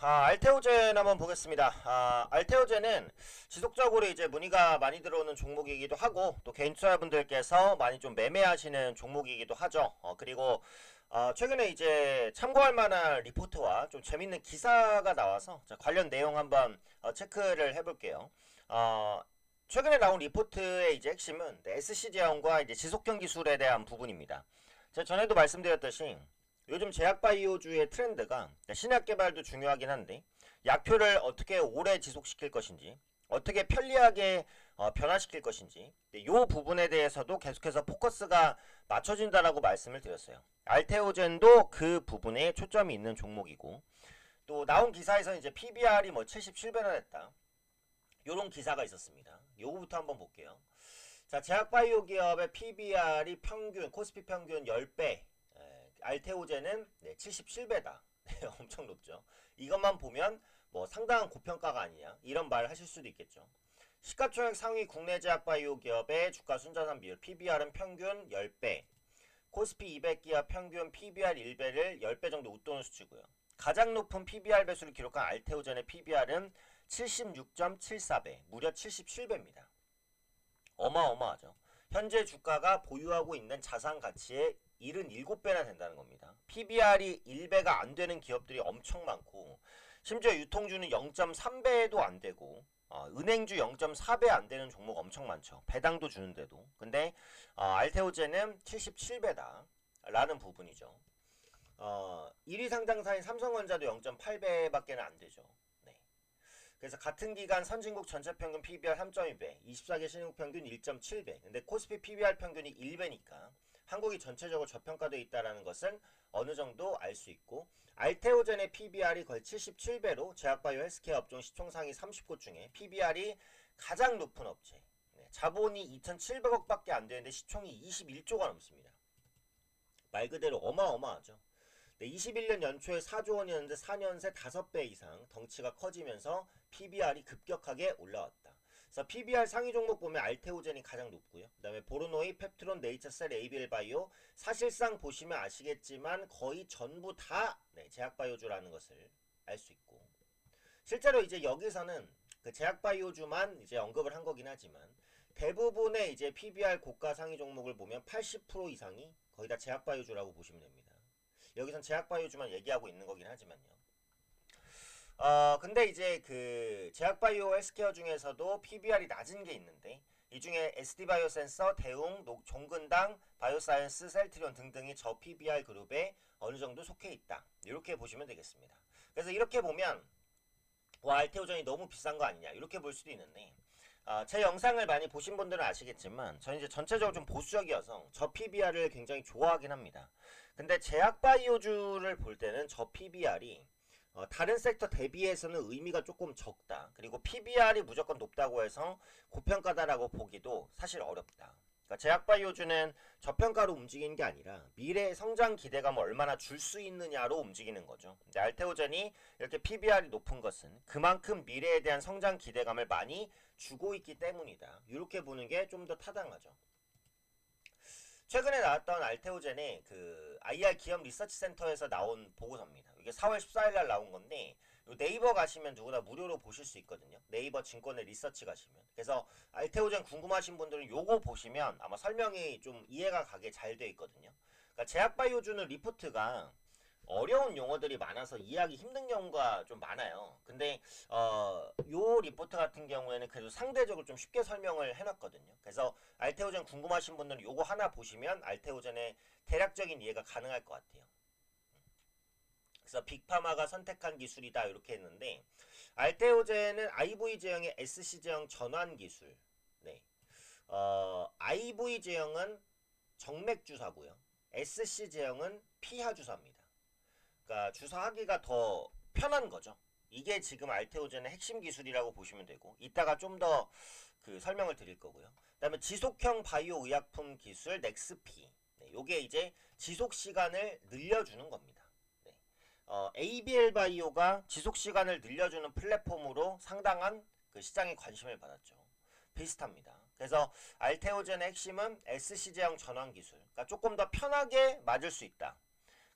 아, 알테오젠 한번 보겠습니다. 아, 알테오젠은 지속적으로 이제 문의가 많이 들어오는 종목이기도 하고 또 개인 투자분들께서 많이 좀 매매하시는 종목이기도 하죠. 어, 그리고 어, 최근에 이제 참고할 만한 리포트와 좀 재밌는 기사가 나와서 자, 관련 내용 한번 어, 체크를 해볼게요. 어, 최근에 나온 리포트의 이제 핵심은 SC 제형과 이제 지속형 기술에 대한 부분입니다. 제가 전에도 말씀드렸듯이 요즘 제약바이오주의 트렌드가 신약 개발도 중요하긴 한데 약표를 어떻게 오래 지속시킬 것인지 어떻게 편리하게 어, 변화시킬 것인지 이 부분에 대해서도 계속해서 포커스가 맞춰진다라고 말씀을 드렸어요. 알테오젠도 그 부분에 초점이 있는 종목이고 또 나온 기사에서 이제 PBR이 뭐 77배나 됐다. 요런 기사가 있었습니다. 요거부터 한번 볼게요. 자, 제약바이오 기업의 PBR이 평균 코스피 평균 10배 알테오젠은 네, 77배다. 네, 엄청 높죠. 이것만 보면 뭐 상당한 고평가가 아니냐 이런 말 하실 수도 있겠죠. 시가총액 상위 국내 제약 바이오 기업의 주가 순자산 비율 PBR은 평균 10배. 코스피 200 기업 평균 PBR 1배를 10배 정도 웃도는 수치고요. 가장 높은 PBR 배수를 기록한 알테오젠의 PBR은 76.74배, 무려 77배입니다. 어마어마하죠. 현재 주가가 보유하고 있는 자산 가치의 77배나 된다는 겁니다. PBR이 1배가 안 되는 기업들이 엄청 많고 심지어 유통주는 0.3배도 안 되고 어, 은행주 0.4배 안 되는 종목 엄청 많죠. 배당도 주는데도. 근데 어, 알테오젠은 77배다 라는 부분이죠. 어, 1위 상장사인 삼성전자도 0.8배밖에 안 되죠. 네. 그래서 같은 기간 선진국 전체 평균 PBR 3.2배, 24개 신흥국 평균 1.7배. 근데 코스피 PBR 평균이 1배니까 한국이 전체적으로 저평가되어 있다는 것은 어느 정도 알 수 있고 알테오젠의 PBR이 거의 77배로 제약바이오 헬스케어 업종 시총 상위 30곳 중에 PBR이 가장 높은 업체 네, 자본이 2,700억밖에 안 되는데 시총이 21조가 넘습니다. 말 그대로 어마어마하죠. 네, 21년 연초에 4조 원이었는데 4년 새 5배 이상 덩치가 커지면서 PBR이 급격하게 올라왔다. 그래서 PBR 상위 종목 보면 알테오젠이 가장 높고요. 그 다음에 보르노이, 펩트론, 네이처셀, 에이빌 바이오 사실상 보시면 아시겠지만 거의 전부 다 네, 제약바이오주라는 것을 알 수 있고 실제로 이제 여기서는 그 제약바이오주만 이제 언급을 한 거긴 하지만 대부분의 이제 PBR 고가 상위 종목을 보면 80% 이상이 거의 다 제약바이오주라고 보시면 됩니다. 여기선 제약바이오주만 얘기하고 있는 거긴 하지만요. 어 근데 이제 그 제약바이오 헬스케어 중에서도 PBR이 낮은 게 있는데 이 중에 SD 바이오 센서, 대웅, 녹- 종근당, 바이오사이언스, 셀트리온 등등이 저 PBR 그룹에 어느 정도 속해 있다. 이렇게 보시면 되겠습니다. 그래서 이렇게 보면 와 알테오전이 너무 비싼 거 아니냐 이렇게 볼 수도 있는데 아, 제 영상을 많이 보신 분들은 아시겠지만 저는 이제 전체적으로 좀 보수적이어서 저 PBR을 굉장히 좋아하긴 합니다. 근데 제약바이오주를 볼 때는 저 PBR이 어, 다른 섹터 대비해서는 의미가 조금 적다. 그리고 PBR이 무조건 높다고 해서 고평가다라고 보기도 사실 어렵다. 그러니까 제약바이오주는 저평가로 움직이는 게 아니라 미래의 성장 기대감을 얼마나 줄 수 있느냐로 움직이는 거죠. 근데 알테오젠이 이렇게 PBR이 높은 것은 그만큼 미래에 대한 성장 기대감을 많이 주고 있기 때문이다. 이렇게 보는 게 좀 더 타당하죠. 최근에 나왔던 알테오젠의 그 IR 기업 리서치 센터에서 나온 보고서입니다. 이게 4월 14일 날 나온 건데 요 네이버 가시면 누구나 무료로 보실 수 있거든요. 네이버 증권의 리서치 가시면. 그래서 알테오젠 궁금하신 분들은 요거 보시면 아마 설명이 좀 이해가 가게 잘 돼 있거든요. 그러니까 제약바이오주는 리포트가 어려운 용어들이 많아서 이해하기 힘든 경우가 좀 많아요. 근데 어, 요 리포트 같은 경우에는 그래도 상대적으로 좀 쉽게 설명을 해놨거든요. 그래서 알테오젠 궁금하신 분들은 요거 하나 보시면 알테오젠의 대략적인 이해가 가능할 것 같아요. 그래서 빅파마가 선택한 기술이다 이렇게 했는데 알테오젠은 IV 제형의 SC 제형 전환 기술. 네. 어, IV 제형은 정맥 주사고요. SC 제형은 피하 주사입니다. 그러니까 주사하기가 더 편한 거죠. 이게 지금 알테오젠의 핵심 기술이라고 보시면 되고 이따가 좀 더 그 설명을 드릴 거고요. 그다음에 지속형 바이오 의약품 기술 넥스피. 네, 요게 이제 지속 시간을 늘려주는 겁니다. 네. 어, ABL 바이오가 지속 시간을 늘려주는 플랫폼으로 상당한 그 시장에 관심을 받았죠. 비슷합니다. 그래서 알테오젠의 핵심은 SC 제형 전환 기술. 그러니까 조금 더 편하게 맞을 수 있다.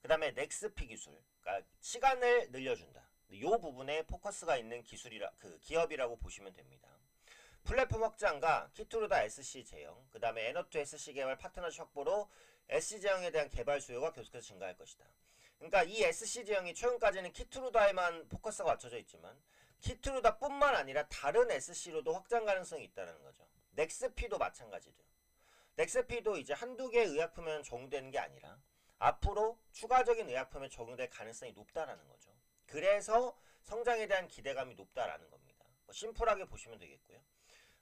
그 다음에 넥스피 기술. 그러니까 시간을 늘려준다. 이 부분에 포커스가 있는 기술이라 그 기업이라고 보시면 됩니다. 플랫폼 확장과 키투르다 SC 제형, 그 다음에 에너투 SC 개발 파트너십 확보로 SC 제형에 대한 개발 수요가 계속해서 증가할 것이다. 그러니까 이 SC 제형이 최근까지는 키투르다에만 포커스가 맞춰져 있지만 키트루다뿐만 아니라 다른 SC로도 확장 가능성이 있다는 거죠. 넥스피도 마찬가지죠. 넥스피도 이제 한두 개의 의약품에 적용되는 게 아니라 앞으로 추가적인 의약품에 적용될 가능성이 높다라는 거죠. 그래서 성장에 대한 기대감이 높다라는 겁니다. 뭐 심플하게 보시면 되겠고요.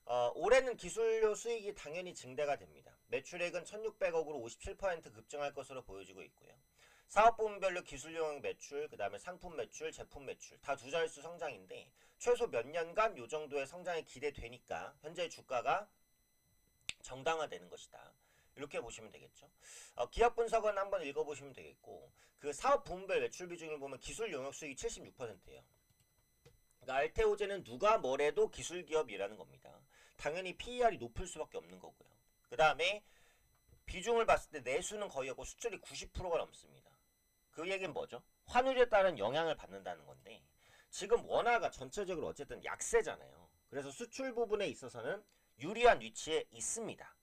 어, 올해는 기술료 수익이 당연히 증대가 됩니다. 매출액은 1,600억으로 57% 급증할 것으로 보여지고 있고요. 사업 부문별로 기술 용역 매출, 그 다음에 상품 매출, 제품 매출 다 두 자릿수 성장인데 최소 몇 년간 요 정도의 성장이 기대되니까 현재 주가가 정당화되는 것이다. 이렇게 보시면 되겠죠. 어, 기업 분석은 한번 읽어보시면 되겠고 그 사업 부문별 매출 비중을 보면 기술 용역 수익이 76%예요. 그러니까 알테오제는 누가 뭐래도 기술 기업이라는 겁니다. 당연히 PER이 높을 수밖에 없는 거고요. 그 다음에 비중을 봤을 때 내수는 거의 없고 수출이 90%가 넘습니다. 그 얘기는 뭐죠? 환율에 따른 영향을 받는다는 건데 지금 원화가 전체적으로 어쨌든 약세잖아요. 그래서 수출 부분에 있어서는 유리한 위치에 있습니다.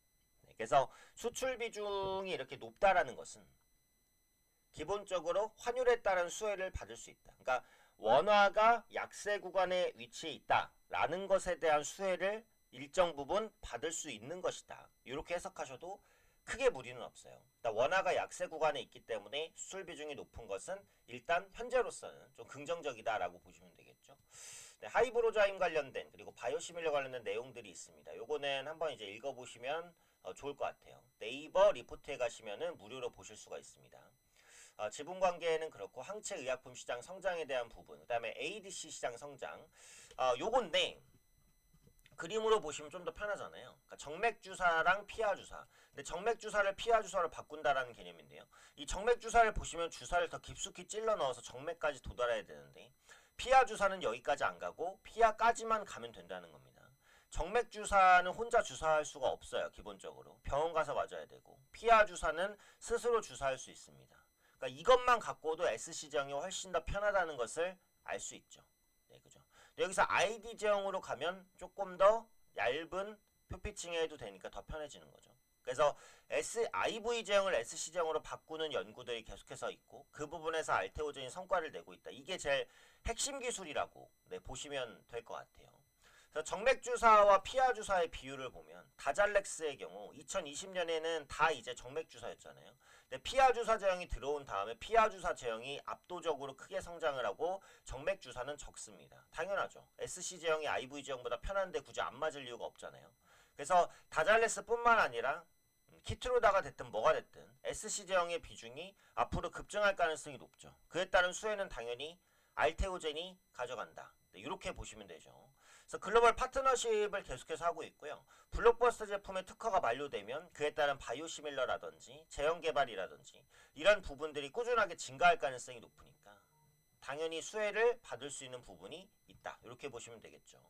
네, 그래서 수출 비중이 이렇게 높다라는 것은 기본적으로 환율에 따른 수혜를 받을 수 있다. 그러니까 원화가 약세 구간에 위치해 있다라는 것에 대한 수혜를 일정 부분 받을 수 있는 것이다. 이렇게 해석하셔도 크게 무리는 없어요. 일단 원화가 약세 구간에 있기 때문에 수출 비중이 높은 것은 일단 현재로서는 좀 긍정적이다라고 보시면 되겠죠. 네, 하이브로자임 관련된 그리고 바이오시밀러 관련된 내용들이 있습니다. 요거는 한번 이제 읽어보시면 어, 좋을 것 같아요. 네이버 리포트에 가시면은 무료로 보실 수가 있습니다. 어, 지분 관계는 그렇고 항체 의약품 시장 성장에 대한 부분, 그다음에 ADC 시장 성장, 어, 요건데 그림으로 보시면 좀 더 편하잖아요. 그러니까 정맥 주사랑 피하 주사. 근데 정맥 주사를 피하 주사로 바꾼다라는 개념인데요. 이 정맥 주사를 보시면 주사를 더 깊숙이 찔러 넣어서 정맥까지 도달해야 되는데 피하 주사는 여기까지 안 가고 피하까지만 가면 된다는 겁니다. 정맥 주사는 혼자 주사할 수가 없어요. 기본적으로 병원 가서 맞아야 되고 피하 주사는 스스로 주사할 수 있습니다. 그러니까 이것만 갖고도 SC 제형이 훨씬 더 편하다는 것을 알 수 있죠. 네, 그죠. 여기서 ID 제형으로 가면 조금 더 얇은 표피층에 해도 되니까 더 편해지는 거죠. 그래서 S, IV 제형을 SC 제형으로 바꾸는 연구들이 계속해서 있고 그 부분에서 알테오젠이 성과를 내고 있다. 이게 제일 핵심 기술이라고 네, 보시면 될 것 같아요. 정맥 주사와 피하 주사의 비율을 보면 다잘렉스의 경우 2020년에는 다 이제 정맥 주사였잖아요. 근데 피하 주사 제형이 들어온 다음에 피하 주사 제형이 압도적으로 크게 성장을 하고 정맥 주사는 적습니다. 당연하죠. SC 제형이 IV 제형보다 편한데 굳이 안 맞을 이유가 없잖아요. 그래서 다잘렉스뿐만 아니라 음, 키트로다가 됐든 뭐가 됐든 SC 제형의 비중이 앞으로 급증할 가능성이 높죠. 그에 따른 수혜는 당연히 알테오젠이 가져간다. 네, 이렇게 보시면 되죠. 그래서 글로벌 파트너십을 계속해서 하고 있고요. 블록버스터 제품의 특허가 만료되면 그에 따른 바이오시밀러라든지 제형 개발이라든지 이런 부분들이 꾸준하게 증가할 가능성이 높으니까 당연히 수혜를 받을 수 있는 부분이 있다. 이렇게 보시면 되겠죠.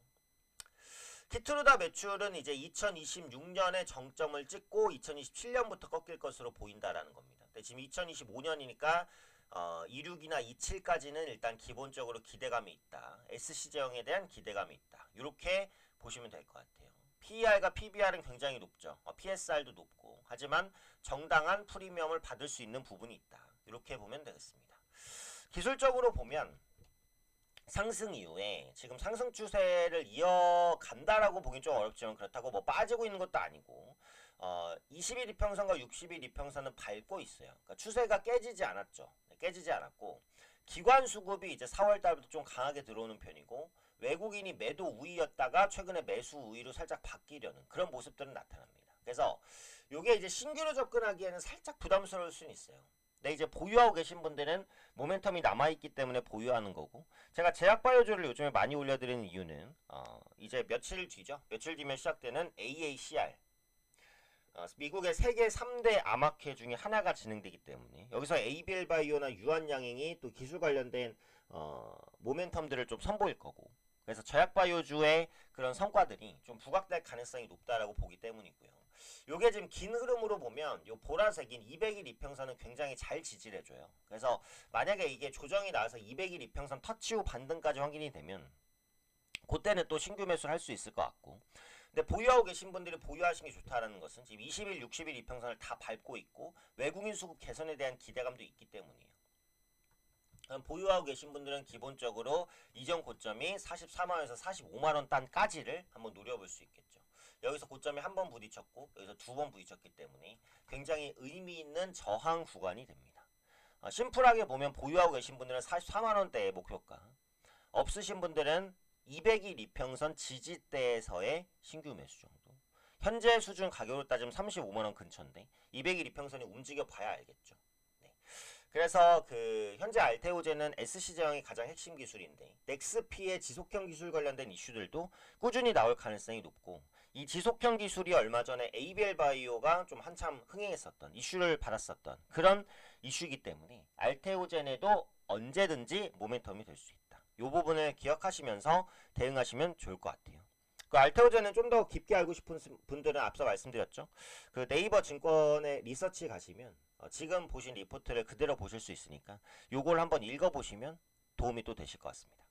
키트루다 매출은 이제 2026년에 정점을 찍고 2027년부터 꺾일 것으로 보인다라는 겁니다. 근데 지금 2025년이니까 어, 26이나 27까지는 일단 기본적으로 기대감이 있다. SC 제형에 대한 기대감이 있다. 이렇게 보시면 될 것 같아요. PER과 PBR은 굉장히 높죠. 어, PSR도 높고 하지만 정당한 프리미엄을 받을 수 있는 부분이 있다. 이렇게 보면 되겠습니다. 기술적으로 보면 상승 이후에 지금 상승 추세를 이어간다라고 보긴 좀 어렵지만 그렇다고 뭐 빠지고 있는 것도 아니고 어, 20일 이평선과 60일 이평선은 밟고 있어요. 그러니까 추세가 깨지지 않았죠. 네, 깨지지 않았고 기관 수급이 이제 4월 달부터 좀 강하게 들어오는 편이고 외국인이 매도 우위였다가 최근에 매수 우위로 살짝 바뀌려는 그런 모습들은 나타납니다. 그래서 이게 이제 신규로 접근하기에는 살짝 부담스러울 수는 있어요. 근데 이제 보유하고 계신 분들은 모멘텀이 남아있기 때문에 보유하는 거고 제가 제약바이오주를 요즘에 많이 올려드리는 이유는 어, 이제 며칠 뒤죠. 며칠 뒤면 시작되는 AACR 어, 미국의 세계 3대 암학회 중에 하나가 진행되기 때문에 여기서 ABL 바이오나 유한양행이 또 기술 관련된 어, 모멘텀들을 좀 선보일 거고 그래서 제약바이오주의 그런 성과들이 좀 부각될 가능성이 높다라고 보기 때문이고요. 요게 지금 긴 흐름으로 보면 요 보라색인 200일 이평선은 굉장히 잘 지지를 해줘요. 그래서 만약에 이게 조정이 나와서 200일 이평선 터치 후 반등까지 확인이 되면 그때는 또 신규 매수를 할 수 있을 것 같고 근데 보유하고 계신 분들이 보유하시는 게 좋다라는 것은 지금 20일, 60일 이평선을 다 밟고 있고 외국인 수급 개선에 대한 기대감도 있기 때문이에요. 그럼 보유하고 계신 분들은 기본적으로 이전 고점이 44만원에서 45만원 단까지를 한번 노려볼 수 있겠죠. 여기서 고점이 한 번 부딪혔고 여기서 두 번 부딪혔기 때문에 굉장히 의미 있는 저항 구간이 됩니다. 어, 심플하게 보면 보유하고 계신 분들은 44만원대의 목표가 없으신 분들은 200일 이평선 지지대에서의 신규 매수 정도 현재 수준 가격으로 따지면 35만 원 근처인데 200일 이평선이 움직여 봐야 알겠죠. 네. 그래서 그 현재 알테오제는 SC 제형이 가장 핵심 기술인데 넥스피의 지속형 기술 관련된 이슈들도 꾸준히 나올 가능성이 높고 이 지속형 기술이 얼마 전에 ABL 바이오가 좀 한참 흥행했었던 이슈를 받았었던 그런 이슈이기 때문에 알테오젠에도 언제든지 모멘텀이 될 수 있다. 이 부분을 기억하시면서 대응하시면 좋을 것 같아요. 그 알테오젠은 좀 더 깊게 알고 싶은 스- 분들은 앞서 말씀드렸죠. 그 네이버 증권의 리서치 가시면 어, 지금 보신 리포트를 그대로 보실 수 있으니까 요걸 한번 읽어보시면 도움이 또 되실 것 같습니다.